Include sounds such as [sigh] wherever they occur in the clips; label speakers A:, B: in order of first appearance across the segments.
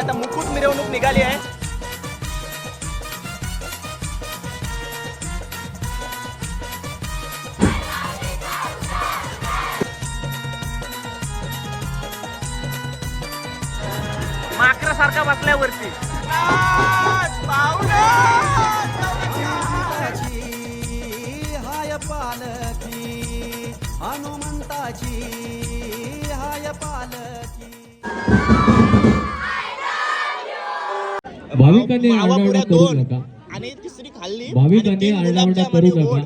A: आता मुकुट मिरवणूक निघाली आहे माकरासारखा बसल्यावरती
B: भाविकांनी
A: मावा
B: आरडाओरडा
A: पुढं
B: करू
A: दोन
B: नका
A: आणि तिसरी खाल्ली
B: भाविकांनी आरडाओरडा करू. नका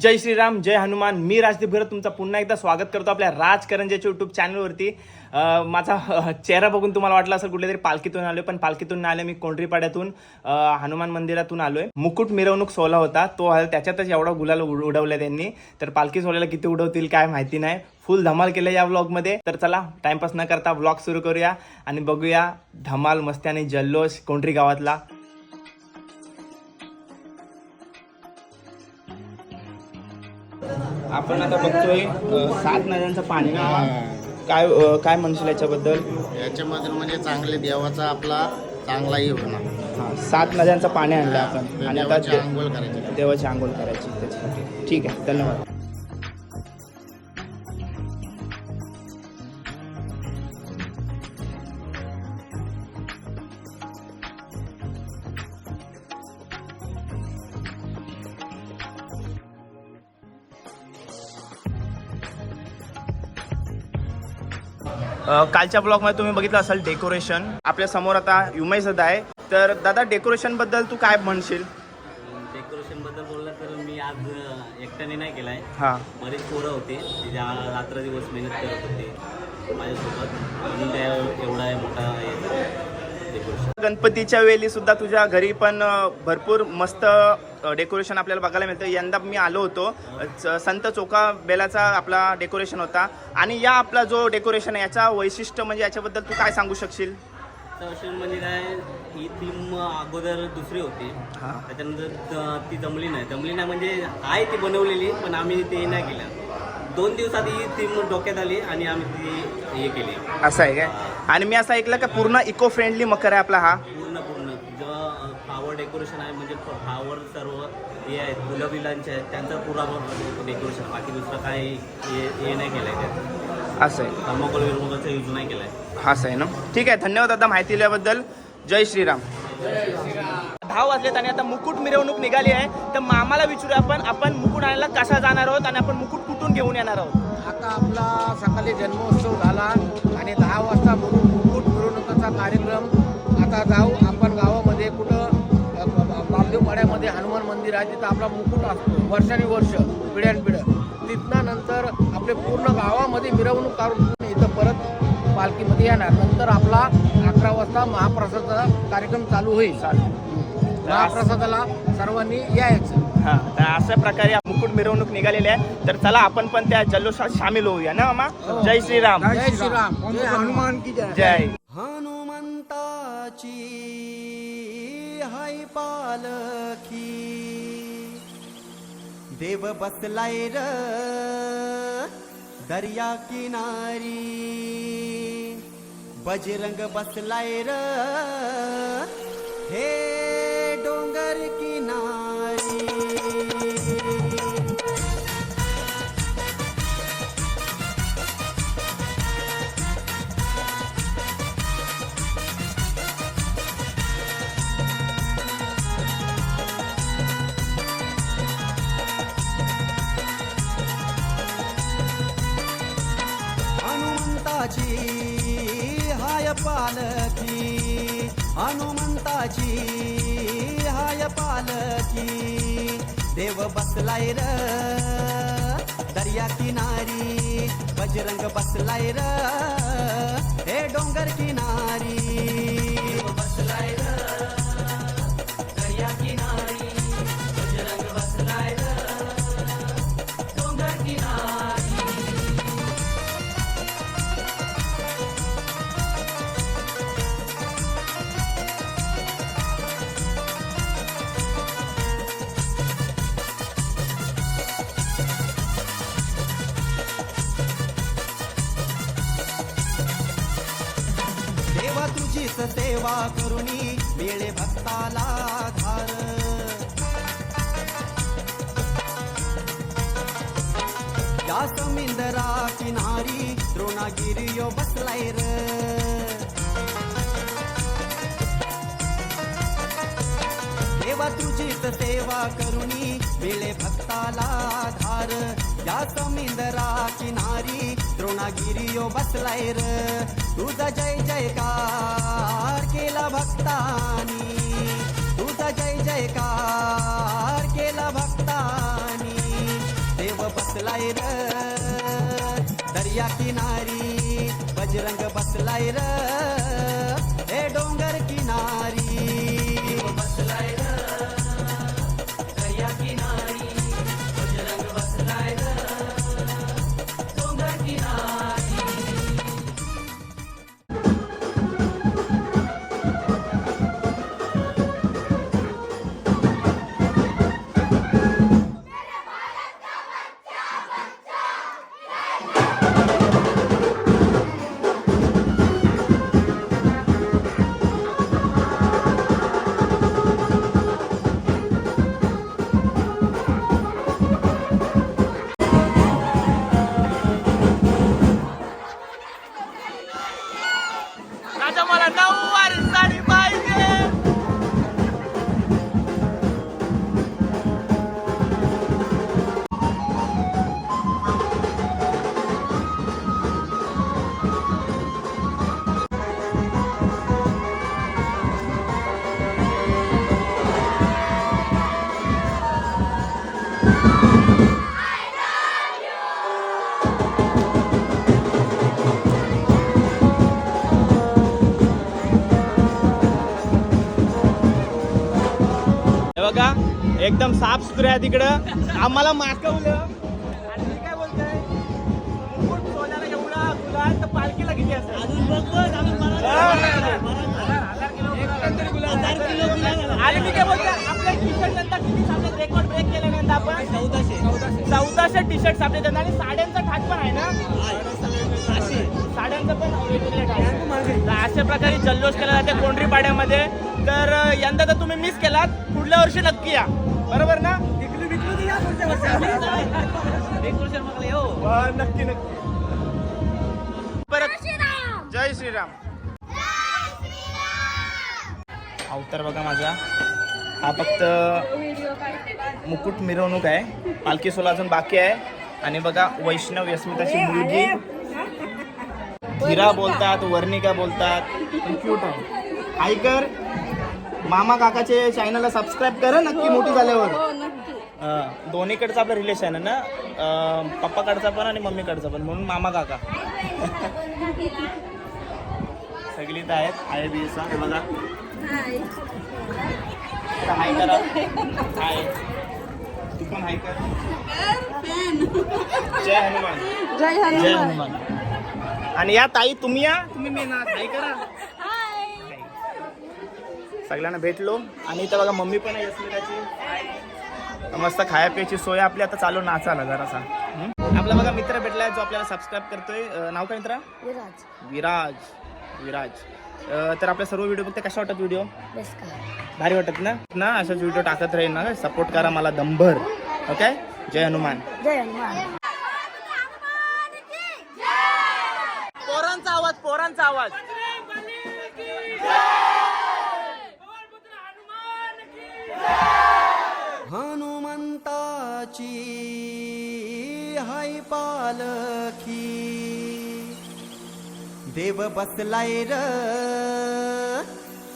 A: जय श्रीराम जय हनुमान. मी राजदीप भरत तुमचं पुन्हा एकदा स्वागत करतो आपल्या राजकरंजाच्या युट्यूब चॅनलवरती माझा चेहरा बघून तुम्हाला वाटलं असं कुठल्या तरी पालखीतून आलोय पण पालखीतून नाही आलोय. मी कोंढरीपाड्यातून हनुमान मंदिरातून आलोय. मुकुट मिरवणूक सोहळा होता. तो त्याच्यातच एवढा गुलाल उड- त्यांनी. तर पालखी सोहळ्याला किती उडवतील काय माहिती नाही. फुल धमाल केलं या व्लॉगमध्ये तर चला टाइमपास न करता व्लॉग सुरू करूया. आणि बघूया धमाल मस्ती आणि जल्लोष कोंढरी गावातला. आपण आता बघतोय सात नद्यांचं पाणी ना काय काय म्हणशील याच्याबद्दल?
C: याच्यामधून म्हणजे चांगले देवाचा आपला चांगलाही होणार.
A: हा सात नद्यांचं पाणी आणलं आपण. आणि आता
C: देवाची आंघोळ करायची.
A: देवाची आंघोळ करायची. त्याच्यासाठी ठीक आहे धन्यवाद. कालच्या ब्लॉगमध्ये तुम्ही बघितलं असाल डेकोरेशन. आपल्यासमोर आता युमय सदा आहे. तर दादा डेकोरेशनबद्दल तू काय म्हणशील?
D: डेकोरेशनबद्दल बोललं तर मी आज एकट्याने नाही केलाय.
A: हा.
D: बरेच पोरं होते. ज्या रात्र दिवस मेहनत करत होते. माझ्यासोबत. म्हणून त्या एवढा मोठा डेकोरेशन.
A: गणपतीच्या वेळी सुद्धा तुझ्या घरी पण भरपूर मस्त डेकोरेशन आपल्याला बघायला मिळतं. यंदा मी आलो होतो. संत चोका बेलाचा आपला डेकोरेशन होता. आणि या आपला जो डेकोरेशन आहे याचा वैशिष्ट्य म्हणजे याच्याबद्दल तू काय सांगू शकशील?
D: म्हणजे काय ही थीम अगोदर दुसरी होती.
A: हा.
D: त्याच्यानंतर त- ती जमली नाही. जमली नाही म्हणजे आहे ती बनवलेली पण आम्ही ते नाही केलं. दोन दिवसात ही थीम डोक्यात आली आणि आम्ही ती हे केली.
A: असं आहे काय? आणि मी असं ऐकलं का पूर्ण इको फ्रेंडली मकर आहे आपला हा
D: पूर्ण पूर्ण जेव्हा फ्लावर डेकोरेशन आहे म्हणजे फ्लावर सर्व हे आहेत फुलं बिलांचे आहेत त्यांचं पुरा डेकोरेशन बाकी दुसरं काय हे हे नाही केलं आहे त्यात
A: असं आहे.
D: थर्माकोल विर्मोकोलचा यूज नाही केला आहे
A: असं आहे ना? ठीक आहे धन्यवाद दादा माहिती दिल्याबद्दल. जय श्रीराम. दहा वाजलेत आणि आता मुकुट मिरवणूक निघाली आहे. तर मामाला विचारूया आपण आपण मुकुट आणायला कसा जाणार आहोत आणि आपण मुकुट कुठून घेऊन येणार आहोत?
E: आता आपला सकाळी जन्मोत्सव झाला आणि दहा वाजता मुकुट मुकुट मिरवणुकीचा कार्यक्रम आता जाऊ पाड्यामध्ये हनुमान मंदिर आहे तिथं आपला मुकुट असतो वर्षानुवर्ष वर्ष पिढ्यानपिढ्या तिथनं नंतर आपले पूर्ण गावामध्ये मिरवणूक काढून इथं परत पालखीमध्ये येणार. नंतर आपला अकरा वाजता महाप्रसादाचा कार्यक्रम चालू होईल. महाप्रसादाला सर्वांनी यायचं.
A: हा तर अशा प्रकारे मुकुट मिरवणूक निघालेली आहे. तर चला आपण पण त्या जल्लोषात सामील होऊया ना मामा? जय श्रीराम.
E: जय श्रीराम. हनुमान. की जय.
A: जय.
F: हनुमंताची पालखी. देव बसलाय र दर्या किनारी. बजरंग बसलाय र. हे पालकी हनुमंताची हाय पालकी देव बसलाय र दर्या किनारी बजरंग बसलाय र हे डोंगर किनारी. तुझीच सेवा करुणी मिळे भक्ताला धार. या समिंदरा किनारी द्रोणागिरियो बसलाय र. देवा तुझीच सेवा करुणी मिळे भक्ताला धार. या समिंदरा किनारी द्रोणागिरियो बसलाय र. तुझा जय जयकार केला भक्तानी. तुझा जय जयकार केला भक्तानी. देव बसलाय र. दर्या किनारी बजरंग बसलाय र.
A: Aja mwana na uwari sani हे बघा एकदम साफ सुथरं आहे तिकडं. आम्हाला मागवलं आणि मी काय बोलतोय? मुकुट सोन्याला एवढा गुलाल तर पालखीला किती असेल? आणि मी काय बोलतोय? आपल्या टी शर्ट नंतर किती सामने रेकॉर्ड ब्रेक केल्यानंतर आपण? चौदाशे. चौदाशे टी शर्ट सामने देणार. आणि साड्यांचा ठाट पण आहे ना? साड्यांचं पण अशा प्रकारे जल्लोष केला जाते कोंढरी पाड्यामध्ये तर यंदा तर तुम्ही मिस केलात. पुढल्या वर्षी नक्की या. बरोबर ना? वा, नक्की नक्की. परत जय श्रीराम. अवतार बघा माझा. हा फक्त मुकुट मिरवणूक आहे. पालखी सोला अजून बाकी आहे. आणि बघा वैष्णव यस्मिताची मुलगी. हिरा बोलतात वर्णिका बोलतात. पण आहे. ऐकर मामा काकाचे चॅनलला सबस्क्राईब करा नक्की मोठी झाल्यावर. हा, दोन्हीकडचं आपलं रिलेशन आहे ना? अं, पप्पाकडचा पण आणि मम्मीकडचा पण म्हणून मामा काका. [laughs] सगळीच आहेत आहे बी हे बघा. आता हाय करा. हाय तू पण हाय कर. जय हनुमान. जय हनुमान. आणि या ताई तुम्ही या. तुम्ही मी ना हाय करा. सगळ्यांना भेटलो. आणि इथं बघा मम्मी पण आहे यस्मिताची मस्त खाया प्यायची सोय आपली. आता चालू नाचायला जरासा? आपला बघा मित्र भेटलाय जो आपल्याला सबस्क्राईब करतोय. नाव काय मित्रा?
B: विराज.
A: विराज. विराज. तर आपल्या सर्व व्हिडिओ बघते. कशा वाटत व्हिडिओ
B: बेस्ट का?
A: भारी वाटत ना? ना असाच व्हिडिओ टाकत राहील ना. सपोर्ट करा मला दंभर ओके जय हनुमान.
B: जय हनुमान.
A: पोरांचा आवाज पोरांचा आवाज.
F: हनुमंताची हाय पालखी. देव बसलाय र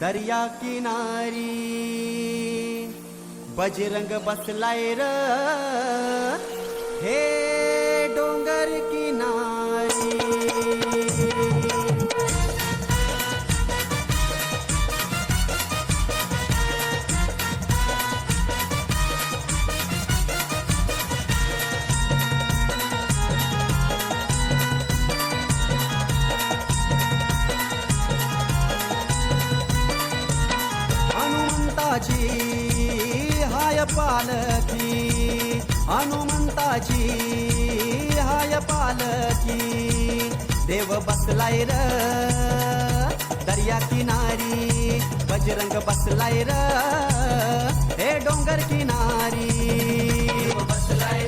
F: दर्या किनारी. बजरंग बसलाय र. हे हनुमंताची हाय पालकी हनुमंताची हाय पालकी देव बसलाय र दर्या किनारी बजरंग बसलाय र हे डोंगर किनारी. बसलाय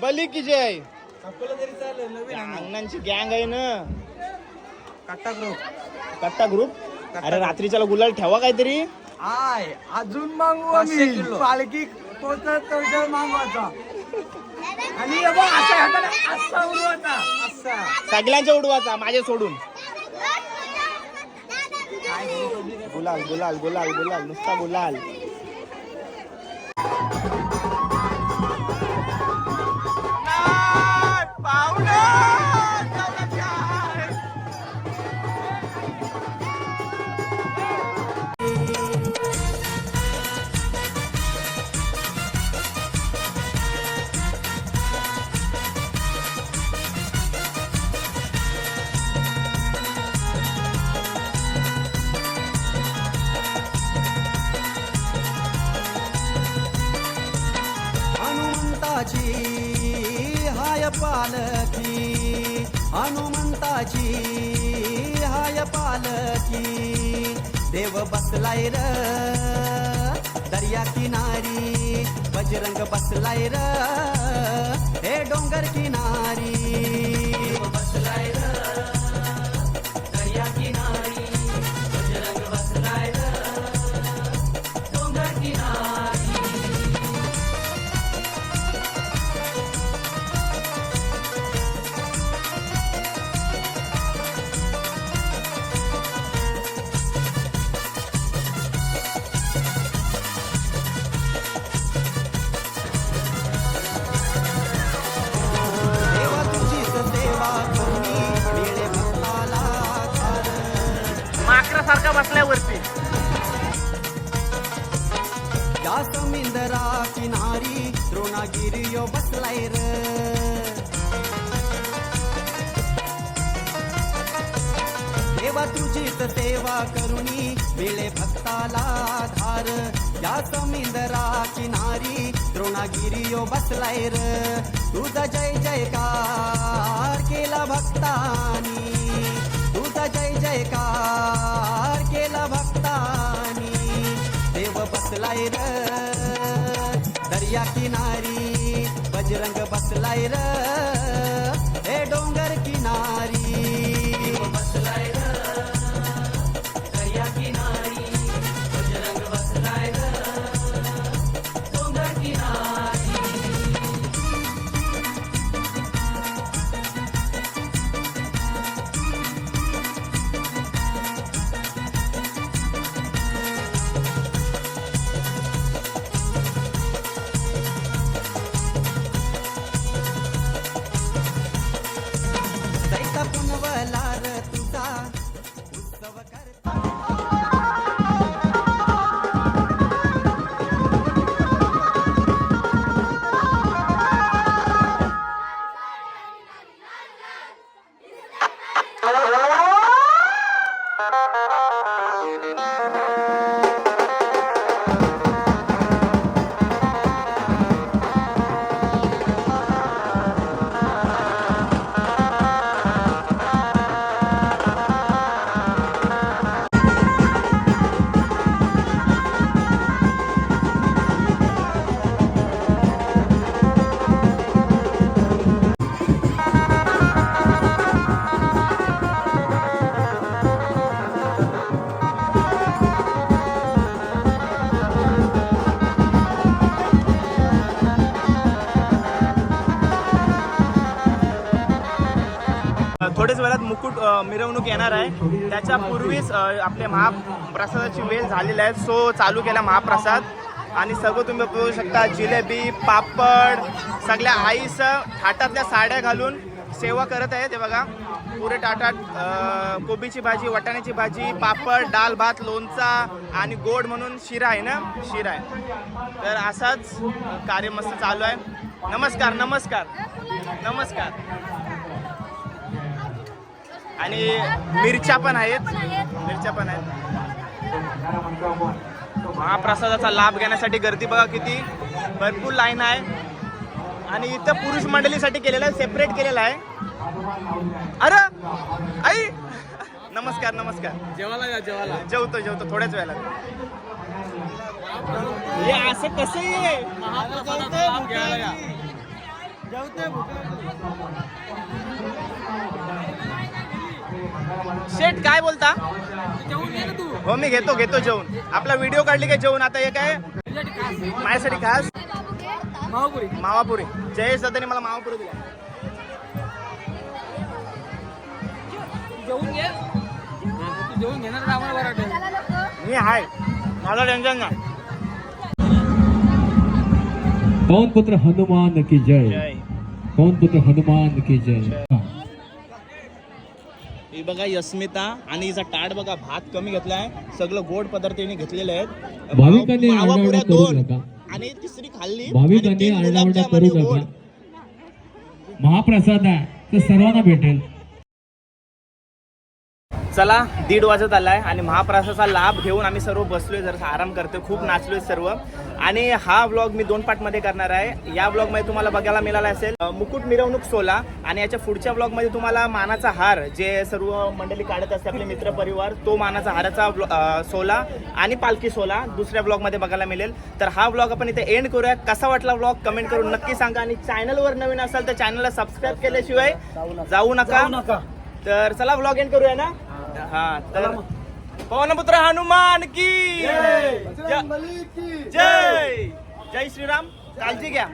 A: बली की जय अंगणांची गँग आहे ना.
E: कट्टा ग्रुप
A: कट्टा ग्रुप अरे रात्रीच्याला गुलाल ठेवा काहीतरी.
E: आय अजून मागू आम्ही. पालखी पोचत आणि असा असा
A: सगळ्यांच्या उडवाचा माझे सोडून. गुलाल गुलाल गुलाल गुलाल नुसता गुलाल.
F: हनुमंताची हाय पालकी हनुमंताची हाय पालकी देव बसलाय र दर्या किनारी बजरंग बसलाय र हे डोंगर किनारी. बसलाय र दर्या किनारी. या समिंदरा किनारी द्रोणागिरियो बसलाय र. देवा तुझीच सेवा करुणी वेळे भक्ताला धार या समिंदरा किनारी द्रोणागिरियो बसलाय र. तुझा जय जयकार केला भक्तानी. तुझा जय जयकार केला भक्तानी बसलाय र. दर्या किनारी बजरंग बसलाय र.
A: la la मिरवणूक येणार आहे. त्याच्या पूर्वीच आपले महाप्रसादाची वेळ झालेली आहे. सो चालू केला महाप्रसाद. आणि सगळं तुम्ही बघू शकता जिलेबी पापड सगळ्या आईस थाटातल्या साड्या घालून सेवा करत आहे ते बघा पुरे टाटा कोबीची भाजी वाटाण्याची भाजी पापड डाल भात लोणचा आणि गोड म्हणून शिरा आहे ना? शिरा आहे. तर असाच कार्य मस्त चालू आहे. नमस्कार नमस्कार. नमस्कार. आणि मिरच्या पण आहेत. मिरच्या पण आहेत. महाप्रसादाचा लाभ घेण्यासाठी गर्दी बघा किती. भरपूर लाईन आहे. आणि इथं पुरुष मंडळीसाठी केलेलं आहे सेपरेट केलेलं आहे. अरे आई! नमस्कार नमस्कार.
E: जेवायला या जेवायला.
A: जेवतो जेवतो थोड्याच वेळाला हे असं कसं आहे? शेठ काय बोलता? हो मी घेतो घेतो जेवण. आपला व्हिडिओ काढली काय जेवण? आता हे काय? माझ्यासाठी खास? मावापुरी. जयेश दादाने मला मावापुरी दिला
E: घेणार आम्हाला
A: मी हाय. माझं टेन्शन नाही.
B: पवन पुत्र हनुमान की जय?
A: जय.
B: पवन पुत्र हनुमान की जय?
A: ही बघा यस्मिता आणि हिचा ताट बघा भात कमी घेतलाय. सगळं गोड पदार्थ यांनी घेतलेले आहेत.
B: करू
A: दोन. आणि तिसरी खाल्ली.
B: भाविकांनी आरडाओरडा करू. नका. महाप्रसाद आहे तर सर्वांना भेटेल.
A: चला दीड वाजत आलाय आणि महाप्रसादाचा लाभ घेऊन आम्ही सर्व बसलोय जरा आराम करतोय खूप नाचलोय सर्व. आणि हा व्लॉग मी दोन पार्टमध्ये करणार आहे. या व्लॉगमध्ये तुम्हाला बघायला मिळाला असेल मुकुट मिरवणूक सोला आणि याच्या पुढच्या व्लॉगमध्ये तुम्हाला मानाचा हार जे सर्व मंडळी काढत असते आपले मित्र परिवार तो मानाचा हाराचा सोला आणि पालखी सोला दुसऱ्या व्लॉगमध्ये बघायला मिळेल. तर हा व्लॉग आपण इथे एंड करूया. कसा वाटला व्लॉग कमेंट करून नक्की सांगा आणि चॅनलवर नवीन असाल तर चॅनलला सबस्क्राईब केल्याशिवाय जाऊ नका. तर चला व्लॉग एंड करूया ना. हा तर पवनपुत्र हनुमान की जय! जय श्रीराम काळजी घ्या.